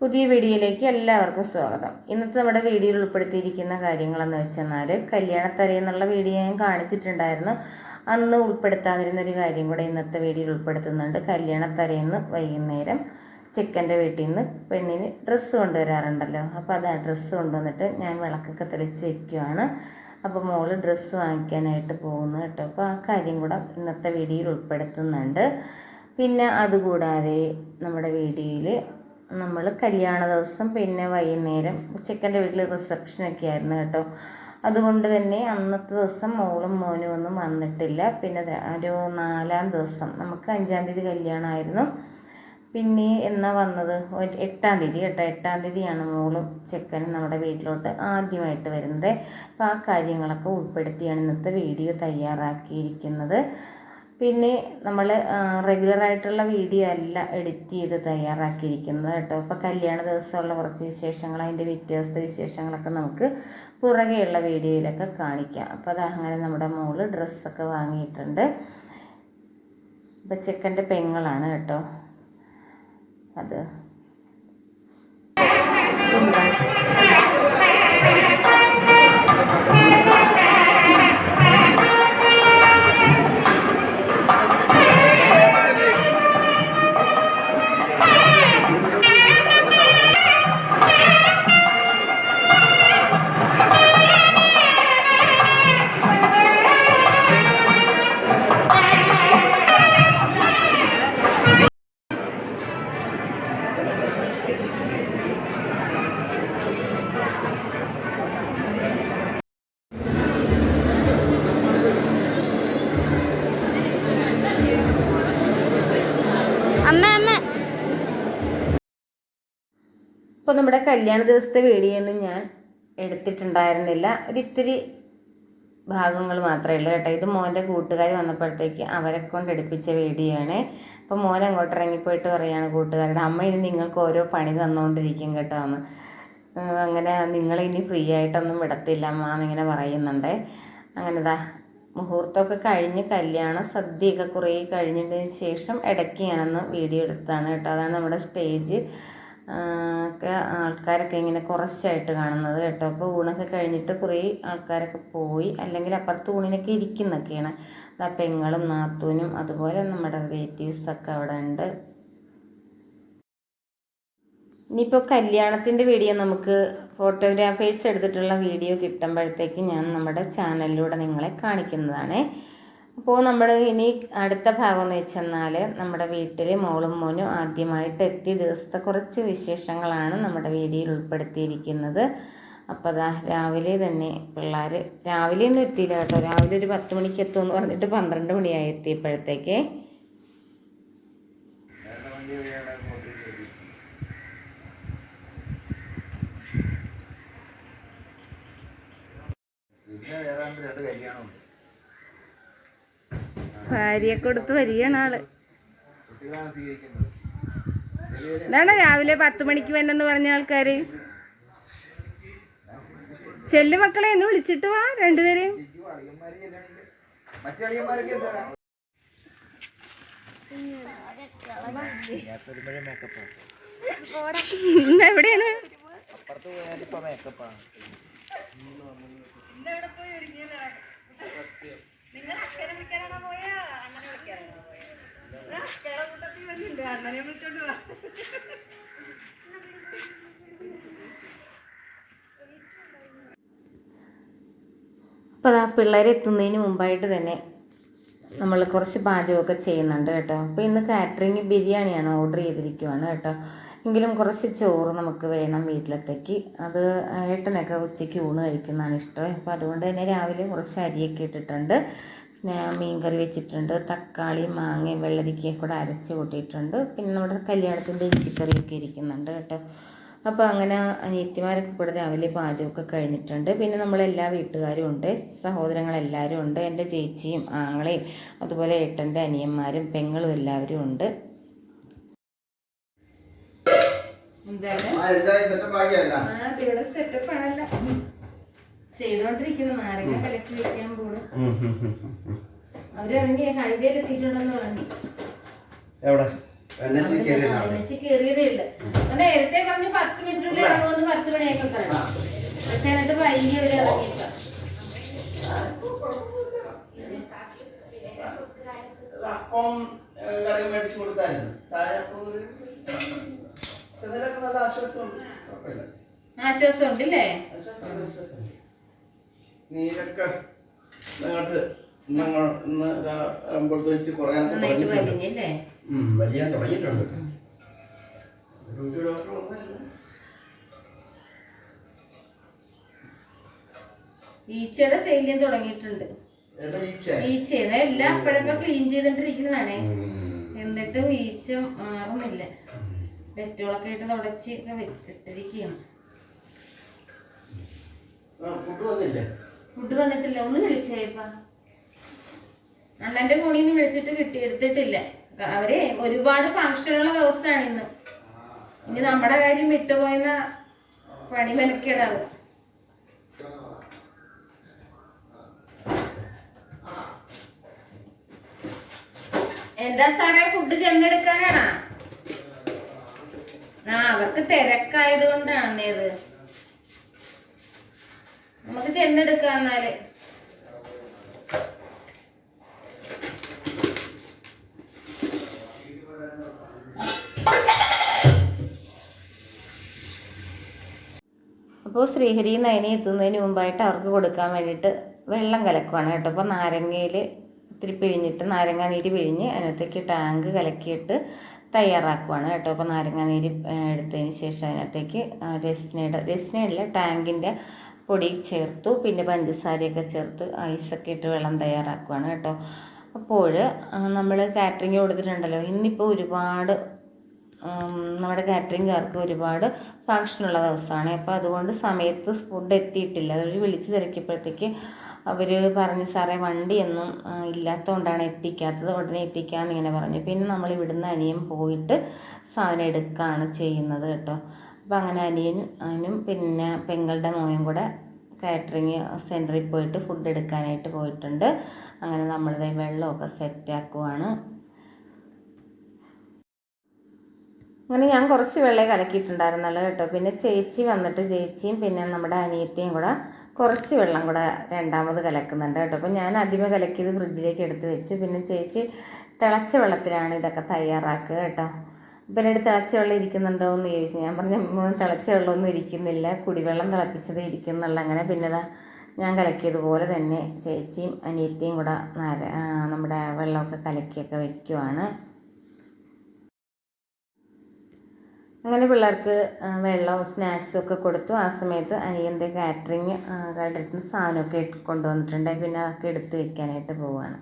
പുതിയ വീഡിയോയിലേക്ക് എല്ലാവർക്കും സ്വാഗതം. ഇന്നത്തെ നമ്മുടെ വീഡിയോയിൽ ഉൾപ്പെടുത്തിയിരിക്കുന്ന കാര്യങ്ങളെന്ന് വെച്ചെന്നാൽ കല്യാണത്തരയെന്നുള്ള വീഡിയോ ഞാൻ കാണിച്ചിട്ടുണ്ടായിരുന്നു. അന്ന് ഉൾപ്പെടുത്താതിരുന്ന ഒരു കാര്യം കൂടെ ഇന്നത്തെ വീഡിയോയിൽ ഉൾപ്പെടുത്തുന്നുണ്ട്. കല്യാണത്തലേന്ന് വൈകുന്നേരം ചെക്കന്റെ വീട്ടിൽ നിന്ന് പെണ്ണിന് ഡ്രസ്സ് കൊണ്ടുവരാറുണ്ടല്ലോ. അപ്പോൾ അത് ആ ഡ്രസ്സ് കൊണ്ടുവന്നിട്ട് ഞാൻ വിളക്കൊക്കെ തെളിച്ച് വെക്കുകയാണ് അപ്പോൾ മോൾ ഡ്രസ്സ് വാങ്ങിക്കാനായിട്ട് പോകുന്നു കേട്ടോ. അപ്പോൾ ആ കാര്യം കൂടെ ഇന്നത്തെ വീഡിയോയിൽ ഉൾപ്പെടുത്തുന്നുണ്ട്. പിന്നെ അതുകൂടാതെ നമ്മുടെ വീഡിയോയിൽ നമ്മൾ കല്യാണ ദിവസം പിന്നെ വൈകുന്നേരം ചെക്കന്റെ വീട്ടിൽ റിസപ്ഷനൊക്കെ ആയിരുന്നു കേട്ടോ. അതുകൊണ്ട് തന്നെ അന്നത്തെ ദിവസം മോളും മോനും ഒന്നും വന്നിട്ടില്ല. പിന്നെ ഒരു നാലാം ദിവസം നമുക്ക് അഞ്ചാം തീയതി കല്യാണമായിരുന്നു. പിന്നെ എന്നാ വന്നത്? എട്ടാം തീയതി കേട്ടോ. എട്ടാം തീയതിയാണ് മോളും ചെക്കനും നമ്മുടെ വീട്ടിലോട്ട് ആദ്യമായിട്ട് വരുന്നത്. അപ്പോൾ ആ കാര്യങ്ങളൊക്കെ ഉൾപ്പെടുത്തിയാണ് ഇന്നത്തെ വീഡിയോ തയ്യാറാക്കിയിരിക്കുന്നത്. പിന്നെ നമ്മൾ റെഗുലറായിട്ടുള്ള വീഡിയോ അല്ല എഡിറ്റ് ചെയ്ത് തയ്യാറാക്കിയിരിക്കുന്നത് കേട്ടോ. ഇപ്പോൾ കല്യാണ ദിവസമുള്ള കുറച്ച് വിശേഷങ്ങൾ അതിന്റെ വ്യത്യസ്ത വിശേഷങ്ങളൊക്കെ നമുക്ക് പുറകെയുള്ള വീഡിയോയിലൊക്കെ കാണിക്കാം. അപ്പോൾ അത് അങ്ങനെ നമ്മുടെ മോൾ ഡ്രസ്സൊക്കെ വാങ്ങിയിട്ടുണ്ട്. ഇപ്പോൾ ചെക്കന്റെ പെങ്ങളാണ് കേട്ടോ. അത്. ഇപ്പോൾ നമ്മുടെ കല്യാണ ദിവസത്തെ വീഡിയോ ഒന്നും ഞാൻ എടുത്തിട്ടുണ്ടായിരുന്നില്ല. ഒരിത്തിരി ഭാഗങ്ങൾ മാത്രമേ ഉള്ളൂ കേട്ടോ. ഇത് മോന്റെ കൂട്ടുകാർ വന്നപ്പോഴത്തേക്ക് അവരെ കൊണ്ട് എടുപ്പിച്ച വീഡിയോ ആണ് അപ്പോൾ മോൻ അങ്ങോട്ട് ഇറങ്ങിപ്പോയിട്ട് പറയുകയാണ് കൂട്ടുകാരുടെ അമ്മ ഇനി നിങ്ങൾക്ക് ഓരോ പണി തന്നുകൊണ്ടിരിക്കും കേട്ടോ എന്ന്. അങ്ങനെ നിങ്ങൾ ഇനി ഫ്രീ ആയിട്ടൊന്നും വിടത്തില്ല അമ്മ എന്നിങ്ങനെ പറയുന്നുണ്ട്. അങ്ങനെ ദാ മുഹൂർത്തമൊക്കെ കഴിഞ്ഞ് കല്യാണം സദ്യയൊക്കെ കുറേ കഴിഞ്ഞതിന് ശേഷം ഇടയ്ക്ക് ഞാനൊന്ന് വീഡിയോ എടുത്തതാണ് കേട്ടോ. അതാണ് നമ്മുടെ സ്റ്റേജ്. ഒക്കെ ആൾക്കാരൊക്കെ ഇങ്ങനെ കുറച്ചായിട്ട് കാണുന്നത് കേട്ടോ. അപ്പോൾ ഊണൊക്കെ കഴിഞ്ഞിട്ട് കുറേ ആൾക്കാരൊക്കെ പോയി. അല്ലെങ്കിൽ അപ്പുറത്ത് ഊണിനൊക്കെ ഇരിക്കുന്നൊക്കെയാണ്. ആ പെങ്ങളും നാത്തൂനും അതുപോലെ നമ്മുടെ റിലേറ്റീവ്സൊക്കെ അവിടെ ഉണ്ട്. ഇനിയിപ്പോൾ കല്യാണത്തിന്റെ വീഡിയോ നമുക്ക് ഫോട്ടോഗ്രാഫേഴ്സ് എടുത്തിട്ടുള്ള വീഡിയോ കിട്ടുമ്പോഴത്തേക്ക് ഞാൻ നമ്മുടെ ചാനലിലൂടെ നിങ്ങളെ കാണിക്കുന്നതാണ്. അപ്പോൾ നമ്മൾ ഇനി അടുത്ത ഭാഗം എന്ന് വെച്ചെന്നാൽ നമ്മുടെ വീട്ടിൽ മോളും മോനും ആദ്യമായിട്ട് എത്തിയ ദിവസത്തെ കുറച്ച് വിശേഷങ്ങളാണ് നമ്മുടെ വീഡിയോയിൽ ഉൾപ്പെടുത്തിയിരിക്കുന്നത്. അപ്പോൾ അതാ രാവിലെ തന്നെ പിള്ളേർ രാവിലെ ഒന്നും എത്തിയില്ല കേട്ടോ. രാവിലെ ഒരു പത്ത് മണിക്ക് എത്തുമെന്ന് പറഞ്ഞിട്ട് പന്ത്രണ്ട് മണിയായി എത്തിയപ്പോഴത്തേക്ക്. ഏതാണ്ട് രണ്ട് കല്യാണമുണ്ട്. സാരിയൊക്കെ കൊടുത്ത് വരികയാണ് ആൾ. ഇതാണ് രാവിലെ പത്ത് മണിക്ക് വന്നെന്ന് പറഞ്ഞ ആൾക്കാര്? ചെല്ലു മക്കളെ ഒന്ന് വിളിച്ചിട്ട് വാ രണ്ടുപേരെയും. ഇരിക്കും വിളിക്കാനാണോ ചെല്ലണമെങ്കിൽ അണ്ണനെ വിളിക്കാനാണോ എന്താ ഇന്ന് കൂട്ടത്തിൽ അപ്പുറത്ത് പോയാൽ വിളിച്ചോണ്ട് മേക്കപ്പാണ് അപ്പോൾ ആ പിള്ളേരെത്തുന്നതിന് മുമ്പായിട്ട് തന്നെ നമ്മൾ കുറച്ച് പാചകമൊക്കെ ചെയ്യുന്നുണ്ട് കേട്ടോ. അപ്പോൾ ഇന്ന് കാറ്ററിംഗ് ബിരിയാണിയാണ് ഓർഡർ ചെയ്തിരിക്കുവാണ് കേട്ടോ. എങ്കിലും കുറച്ച് ചോറ് നമുക്ക് വേണം വീട്ടിലത്തേക്ക്. അത് ഏട്ടനൊക്കെ ഉച്ചയ്ക്ക് ഊണ് കഴിക്കുന്നതാണ് ഇഷ്ടം. അപ്പോൾ അതുകൊണ്ട് തന്നെ രാവിലെ കുറച്ച് അരിയൊക്കെ ഇട്ടിട്ടുണ്ട്. പിന്നെ മീൻ കറി വെച്ചിട്ടുണ്ട് തക്കാളി മാങ്ങ വെള്ളരിക്കയും കൂടെ അരച്ച് കൂട്ടിയിട്ടുണ്ട്. പിന്നെ നമ്മുടെ കല്യാണത്തിന്റെ ഇഞ്ചിക്കറിയൊക്കെ ഇരിക്കുന്നുണ്ട് കേട്ടോ. അപ്പോൾ അങ്ങനെ അനിയത്തിമാരൊക്കെ കൂടെ രാവിലെ പാചകമൊക്കെ കഴിഞ്ഞിട്ടുണ്ട്. പിന്നെ നമ്മളെല്ലാ വീട്ടുകാരും ഉണ്ട് സഹോദരങ്ങളെല്ലാവരും ഉണ്ട് എന്റെ ചേച്ചിയും ആങ്ങളെയും അതുപോലെ ഏട്ടന്റെ അനിയന്മാരും പെങ്ങളും എല്ലാവരും ഉണ്ട്. എന്താണ്? സെറ്റപ്പ് ആണല്ലോ. ചെയ്തോണ്ടിരിക്കുന്നു. നാരങ്ങ കലക്കി വെക്കാൻ പോണു. അവരിറങ്ങി ഹൈവേയിൽ എത്തിയിട്ടുണ്ടെന്ന് പറഞ്ഞു. എവിടെ? എണ്ണച്ചിൽ കയറിയതാണ് എന്നുവെച്ച് കേറിയതേ ഇല്ല. ഞാൻ നേരത്തെ പറഞ്ഞു പത്ത് മിനിറ്റിനുള്ളിൽ ഇറങ്ങുമെന്ന് പത്ത് മണിയൊക്കെ പറഞ്ഞു. പക്ഷെ എന്നിട്ട് വൈകി അവർ ഇറങ്ങിയില്ല അപ്പം കറി മേടിച്ചു കൊടുത്തായിരുന്നു. ചായ ആശ്വാസമുണ്ട്. കുഴപ്പമില്ല ആശ്വാസം ഉണ്ടല്ലേ ആശ്വാസമുണ്ട്, ആശ്വാസമുണ്ട്. നീരൊക്കെ നിങ്ങൾക്ക് ഞങ്ങൾ ഇന്ന് അമ്പലത്തിൽ വെച്ച് കുറയാനൊക്കെ തുടങ്ങിയിട്ടുണ്ട്. വലിയാൻ തുടങ്ങിയിട്ടുണ്ട്. ഡോക്ടർ വന്നായിരുന്നു ഈച്ചയുടെ ശൈല്യം തുടങ്ങിയിട്ടുണ്ട്. ഈച്ച? എല്ലാം അപ്പോഴൊക്കെ ക്ലീൻ ചെയ്തിട്ടിരിക്കുന്നതാണ്. എന്നിട്ടും ഈച്ച മാറുന്നില്ല ഡെറ്റോളൊക്കെ ഇട്ട് തുടച്ച് ഒക്കെ വെച്ചിട്ടിരിക്കുകയാണ്. ഫുഡ് വന്നില്ലേ? ഫുഡ് വന്നിട്ടില്ല ഒന്ന് വിളിച്ചേപ്പ അണ്ണന്റെ ഫോണിൽ നിന്ന് വിളിച്ചിട്ട് കിട്ടി എടുത്തിട്ടില്ല. അവരെ ഒരുപാട് ഫംഗ്ഷനുള്ള ദിവസമാണ് ഇന്ന്. ഇനി നമ്മുടെ കാര്യം വിട്ടുപോയെന്ന പണി മെനക്കേടാവും. എന്താ സാറേ ഫുഡ് ചെന്നെടുക്കാനാണാ? ആ അവർക്ക് തിരക്കായത് കൊണ്ടാണ് ഇത്. നമുക്ക് ചെന്നെടുക്കാം എന്നാൽ. അപ്പോൾ ശ്രീഹരി നയനി എത്തുന്നതിന് മുമ്പായിട്ട് അവർക്ക് കൊടുക്കാൻ വേണ്ടിയിട്ട് വെള്ളം കലക്കുവാണ് കേട്ടോ. അപ്പോൾ നാരങ്ങയിൽ ഇത്തിരി പിഴിഞ്ഞിട്ട് നാരങ്ങാനീര് പിഴിഞ്ഞ് അതിനകത്തേക്ക് ടാങ്ക് കലക്കിയിട്ട് തയ്യാറാക്കുവാണ് കേട്ടോ. അപ്പോൾ നാരങ്ങ നീര് എടുത്തതിന് ശേഷം അതിനകത്തേക്ക് രസ്നയുടെ രസ്നയല്ല ടാങ്കിന്റെ പൊടി ചേർത്തു. പിന്നെ പഞ്ചസാരയൊക്കെ ചേർത്ത് ഐസൊക്കെ ഇട്ട് വെള്ളം തയ്യാറാക്കുവാണ് കേട്ടോ. അപ്പോൾ നമ്മൾ കാറ്ററിങ് കൊടുത്തിട്ടുണ്ടല്ലോ. ഇന്നിപ്പോൾ ഒരുപാട് നമ്മുടെ കാറ്ററിംഗുകാർക്ക് ഒരുപാട് ഫങ്ഷനുള്ള ദിവസമാണ് അപ്പോൾ അതുകൊണ്ട് സമയത്ത് ഫുഡ് എത്തിയിട്ടില്ല. അവർ വിളിച്ച് തിരക്കിയപ്പോഴത്തേക്ക് അവർ പറഞ്ഞു സാറേ വണ്ടിയൊന്നും ഇല്ലാത്തത് ഇല്ലാത്തതുകൊണ്ടാണ് എത്തിക്കാത്തത്. ഉടനെ എത്തിക്കാമെന്ന് ഇങ്ങനെ പറഞ്ഞു. പിന്നെ നമ്മൾ ഇവിടുന്ന് അനിയൻ പോയിട്ട് സാധനം എടുക്കുകയാണ് ചെയ്യുന്നത് കേട്ടോ. അപ്പോൾ അങ്ങനെ അനിയനും പിന്നെ പെങ്ങളുടെ മോനും കൂടെ കാറ്ററിങ് സെന്ററിൽ പോയിട്ട് ഫുഡ് എടുക്കാനായിട്ട് പോയിട്ടുണ്ട്. അങ്ങനെ നമ്മളിത് വെള്ളമൊക്കെ സെറ്റാക്കുവാണ് അങ്ങനെ ഞാൻ കുറച്ച് വെള്ളമേ കലക്കിയിട്ടുണ്ടായിരുന്നല്ലോ കേട്ടോ. പിന്നെ ചേച്ചി വന്നിട്ട് ചേച്ചിയും പിന്നെ നമ്മുടെ അനിയത്തിയും കൂടെ കുറച്ച് വെള്ളം കൂടെ രണ്ടാമത് കലക്കുന്നുണ്ട് കേട്ടോ. അപ്പോൾ ഞാൻ ആദ്യമേ കലക്കിയത് ഫ്രിഡ്ജിലേക്ക് എടുത്ത് വെച്ചു. പിന്നെ ചേച്ചി തിളച്ച വെള്ളത്തിലാണ് ഇതൊക്കെ തയ്യാറാക്കുക കേട്ടോ. പിന്നെ എടുത്ത് തിളച്ച വെള്ളം ഇരിക്കുന്നുണ്ടോ എന്ന് ചോദിച്ചു. ഞാൻ പറഞ്ഞു "ഉം, തിളച്ച വെള്ളമൊന്നും ഇരിക്കുന്നില്ല. കുടിവെള്ളം തിളപ്പിച്ചത് ഇരിക്കുന്നുള്ള. അങ്ങനെ പിന്നെ ദാ ഞാൻ കലക്കിയതുപോലെ തന്നെ ചേച്ചിയും അനിയത്തിയും കൂടെ നമ്മുടെ വെള്ളമൊക്കെ കലക്കിയൊക്കെ വെക്കുവാണ്. അങ്ങനെ പിള്ളേർക്ക് വെള്ളവും സ്നാക്സും ഒക്കെ കൊടുത്തു ആ സമയത്ത് അനിയന്റെ കാറ്ററിങ് കണ്ടിട്ട് സാധനമൊക്കെ കൊണ്ടുവന്നിട്ടുണ്ട് പിന്നെ അതൊക്കെ എടുത്ത് വെക്കാനായിട്ട് പോവാണ്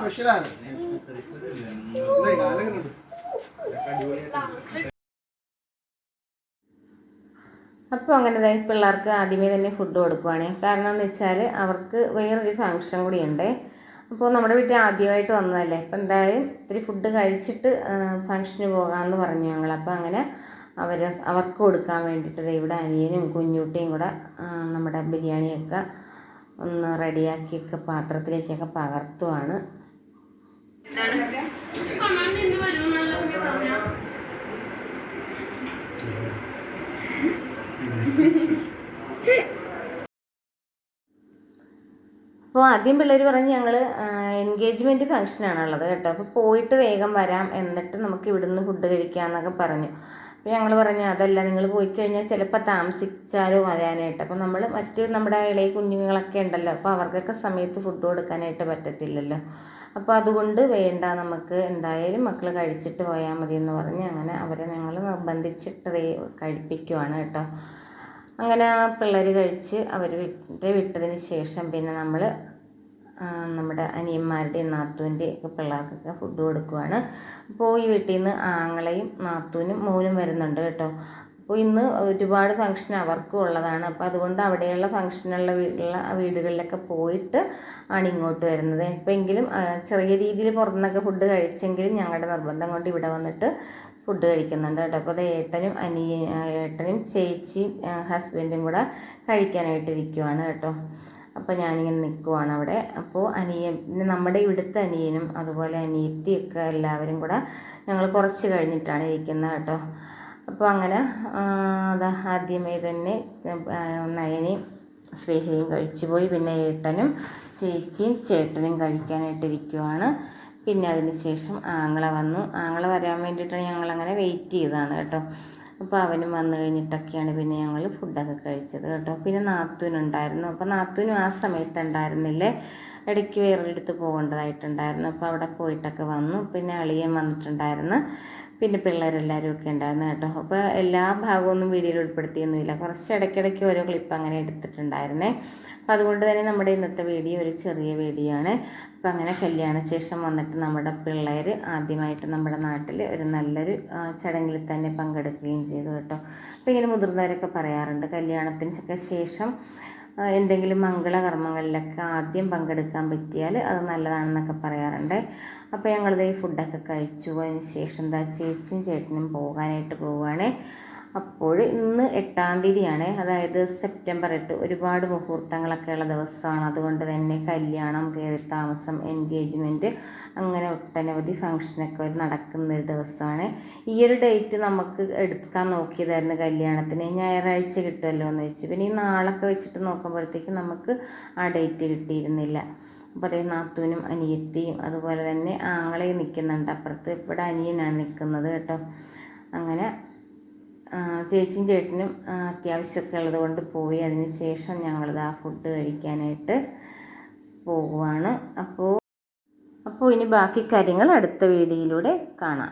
സ്പെഷ്യലാണ് അപ്പോൾ അങ്ങനെ തന്നെ പിള്ളേർക്ക് ആദ്യമേ തന്നെ ഫുഡ് കൊടുക്കുവാണ്. കാരണം എന്ന് വെച്ചാൽ അവർക്ക് വേറൊരു ഫങ്ഷൻ കൂടിയുണ്ട്. അപ്പോൾ നമ്മുടെ വീട്ടിൽ ആദ്യമായിട്ട് വന്നതല്ലേ? അപ്പോൾ എന്തായാലും ഇത്തിരി ഫുഡ് കഴിച്ചിട്ട് ഫങ്ഷന് പോകാമെന്ന് പറഞ്ഞു ഞങ്ങൾ അപ്പോൾ അങ്ങനെ അവർ അവർക്ക് കൊടുക്കാൻ വേണ്ടിയിട്ട് ഇവിടെ അനിയനും കുഞ്ഞുട്ടിയും കൂടെ നമ്മുടെ ബിരിയാണിയൊക്കെ ഒന്ന് റെഡിയാക്കിയൊക്കെ പാത്രത്തിലേക്കൊക്കെ പകർത്തുവാണ്. അപ്പോൾ ആദ്യം പിള്ളേർ പറഞ്ഞ് ഞങ്ങൾ എൻഗേജ്മെന്റ് ഫംഗ്ഷനാണുള്ളത് കേട്ടോ. അപ്പോൾ പോയിട്ട് വേഗം വരാം. എന്നിട്ട് നമുക്ക് ഇവിടുന്ന് ഫുഡ് കഴിക്കാം എന്നൊക്കെ പറഞ്ഞു. അപ്പോൾ ഞങ്ങൾ പറഞ്ഞു അതല്ല നിങ്ങൾ പോയി കഴിഞ്ഞാൽ ചിലപ്പോൾ താമസിച്ചാലോ അതാനായിട്ട് അപ്പോൾ നമ്മൾ മറ്റ് നമ്മുടെ ഇളയ കുഞ്ഞുങ്ങളൊക്കെ ഉണ്ടല്ലോ അപ്പോൾ അവർക്കൊക്കെ സമയത്ത് ഫുഡ് കൊടുക്കാനായിട്ട് പറ്റത്തില്ലല്ലോ. അപ്പോൾ അതുകൊണ്ട് വേണ്ട നമുക്ക് എന്തായാലും മക്കൾ കഴിച്ചിട്ട് പോയാൽ മതി എന്ന് പറഞ്ഞ് അങ്ങനെ അവരെ ഞങ്ങൾ നിർബന്ധിച്ചിട്ട് കഴിപ്പിക്കുവാണ് കേട്ടോ. അങ്ങനെ പിള്ളേർ കഴിച്ച് അവർ വിട്ട് വിട്ടതിന് ശേഷം പിന്നെ നമ്മൾ നമ്മുടെ അനിയന്മാരുടെയും നാത്തൂന്റെയും ഒക്കെ പിള്ളേർക്കൊക്കെ ഫുഡ് കൊടുക്കുവാണ്. അപ്പോൾ ഈ വീട്ടിൽ നിന്ന് ആങ്ങളെയും നാത്തൂനും മോനും വരുന്നുണ്ട് കേട്ടോ. അപ്പോൾ ഇന്ന് ഒരുപാട് ഫംഗ്ഷൻ അവർക്കും ഉള്ളതാണ്. അപ്പോൾ അതുകൊണ്ട് അവിടെയുള്ള ഫംഗ്ഷനുള്ള വീട്ടിലുള്ള വീടുകളിലൊക്കെ പോയിട്ട് ആണ് ഇങ്ങോട്ട് വരുന്നത്. എങ്കിലും ചെറിയ രീതിയിൽ പുറത്തുനിന്നൊക്കെ ഫുഡ് കഴിച്ചെങ്കിലും ഞങ്ങളുടെ നിർബന്ധം കൊണ്ട് ഇവിടെ വന്നിട്ട് ഫുഡ് കഴിക്കുന്നുണ്ട് കേട്ടോ. അപ്പോൾ അത് ഏട്ടനും അനിയ ഏട്ടനും ചേച്ചിയും ഹസ്ബൻഡും കൂടെ കഴിക്കാനായിട്ടിരിക്കുവാണ് കേട്ടോ. അപ്പോൾ ഞാനിങ്ങനെ നിൽക്കുവാണ് അവിടെ. അപ്പോൾ അനിയൻ പിന്നെ നമ്മുടെ ഇവിടുത്തെ അനിയനും അതുപോലെ അനിയത്തിയൊക്കെ എല്ലാവരും കൂടെ ഞങ്ങൾ കുറച്ച് കഴിഞ്ഞിട്ടാണ് ഇരിക്കുന്നത് കേട്ടോ. അപ്പോൾ അങ്ങനെ അത് ആദ്യമേ തന്നെ നയനയും സ്നേഹയും കഴിച്ചു പോയി. പിന്നെ ഏട്ടനും ചേച്ചിയും ചേട്ടനും കഴിക്കാനായിട്ടിരിക്കുവാണ് പിന്നെ അതിന് ശേഷം ആങ്ങള വന്നു. ആങ്ങള വരാൻ വേണ്ടിയിട്ടാണ് ഞങ്ങളങ്ങനെ വെയിറ്റ് ചെയ്തതാണ് കേട്ടോ. അപ്പോൾ അവനും വന്നു കഴിഞ്ഞിട്ടൊക്കെയാണ് പിന്നെ ഞങ്ങൾ ഫുഡൊക്കെ കഴിച്ചത് കേട്ടോ. പിന്നെ നാത്തൂനുണ്ടായിരുന്നു അപ്പോൾ നാത്തൂനും ആ സമയത്ത് ഉണ്ടായിരുന്നില്ലേ? ഇടയ്ക്ക് വേറൊരിടത്ത് പോകേണ്ടതായിട്ടുണ്ടായിരുന്നു. അപ്പോൾ അവിടെ പോയിട്ടൊക്കെ വന്നു. പിന്നെ അളിയൻ വന്നിട്ടുണ്ടായിരുന്നു. പിന്നെ പിള്ളേരെല്ലാവരും ഒക്കെ ഉണ്ടായിരുന്നു കേട്ടോ. അപ്പോൾ എല്ലാ ഭാഗമൊന്നും വീഡിയോയിൽ ഉൾപ്പെടുത്തിയൊന്നുമില്ല. കുറച്ച് ഇടയ്ക്കിടയ്ക്ക് ഓരോ ക്ലിപ്പ് അങ്ങനെ എടുത്തിട്ടുണ്ടായിരുന്നേ. അപ്പോൾ അതുകൊണ്ട് തന്നെ നമ്മുടെ ഇന്നത്തെ വീഡിയോ ഒരു ചെറിയ വീഡിയോ ആണ്. അപ്പോൾ അങ്ങനെ കല്യാണശേഷം വന്നിട്ട് നമ്മുടെ പിള്ളേർ ആദ്യമായിട്ട് നമ്മുടെ നാട്ടിൽ ഒരു നല്ലൊരു ചടങ്ങിൽ തന്നെ പങ്കെടുക്കുകയും ചെയ്തു കേട്ടോ. അപ്പോൾ ഇങ്ങനെ മുതിർന്നവരൊക്കെ പറയാറുണ്ട് കല്യാണത്തിനൊക്കെ ശേഷം എന്തെങ്കിലും മംഗളകർമ്മങ്ങളിലൊക്കെ ആദ്യം പങ്കെടുക്കാൻ പറ്റിയാൽ അത് നല്ലതാണെന്നൊക്കെ പറയാറുണ്ട്. അപ്പോൾ ഞങ്ങളിത് ഈ ഫുഡൊക്കെ കഴിച്ചു. അതിന് ശേഷം എന്താ ചേച്ചിയും ചേട്ടനും പോകാനായിട്ട് പോവുകയാണ്. അപ്പോൾ ഇന്ന് എട്ടാം തീയതിയാണ്. അതായത് സെപ്റ്റംബർ എട്ട് ഒരുപാട് മുഹൂർത്തങ്ങളൊക്കെ ഉള്ള ദിവസമാണ്. അതുകൊണ്ട് തന്നെ കല്യാണം കയറി താമസം എൻഗേജ്മെന്റ് അങ്ങനെ ഒട്ടനവധി ഫംഗ്ഷനൊക്കെ ഒരു നടക്കുന്ന ഒരു ദിവസമാണ്. ഈ ഒരു ഡേറ്റ് നമുക്ക് എടുക്കാൻ നോക്കിയതായിരുന്നു കല്യാണത്തിന്. ഞായറാഴ്ച കിട്ടുമല്ലോ എന്ന് വെച്ച്. പിന്നെ ഈ നാളൊക്കെ വെച്ചിട്ട് നോക്കുമ്പോഴത്തേക്കും നമുക്ക് ആ ഡേറ്റ് കിട്ടിയിരുന്നില്ല. അപ്പോൾ അതേ നാത്തൂനും അനിയത്തിയും അതുപോലെ തന്നെ ആങ്ങളെയും നിൽക്കുന്നുണ്ട് അപ്പുറത്ത് ഇവിടെ അനിയനാണ് നിൽക്കുന്നത് കേട്ടോ. അങ്ങനെ ചേച്ചിയും ചേട്ടനും അത്യാവശ്യമൊക്കെ ഉള്ളത് കൊണ്ട് പോയി. അതിന് ശേഷം ഞങ്ങളത് ആ ഫുഡ് കഴിക്കാനായിട്ട് പോവുകയാണ്. അപ്പോൾ അപ്പോൾ ഇനി ബാക്കി കാര്യങ്ങൾ അടുത്ത വീഡിയോയിലൂടെ കാണാം.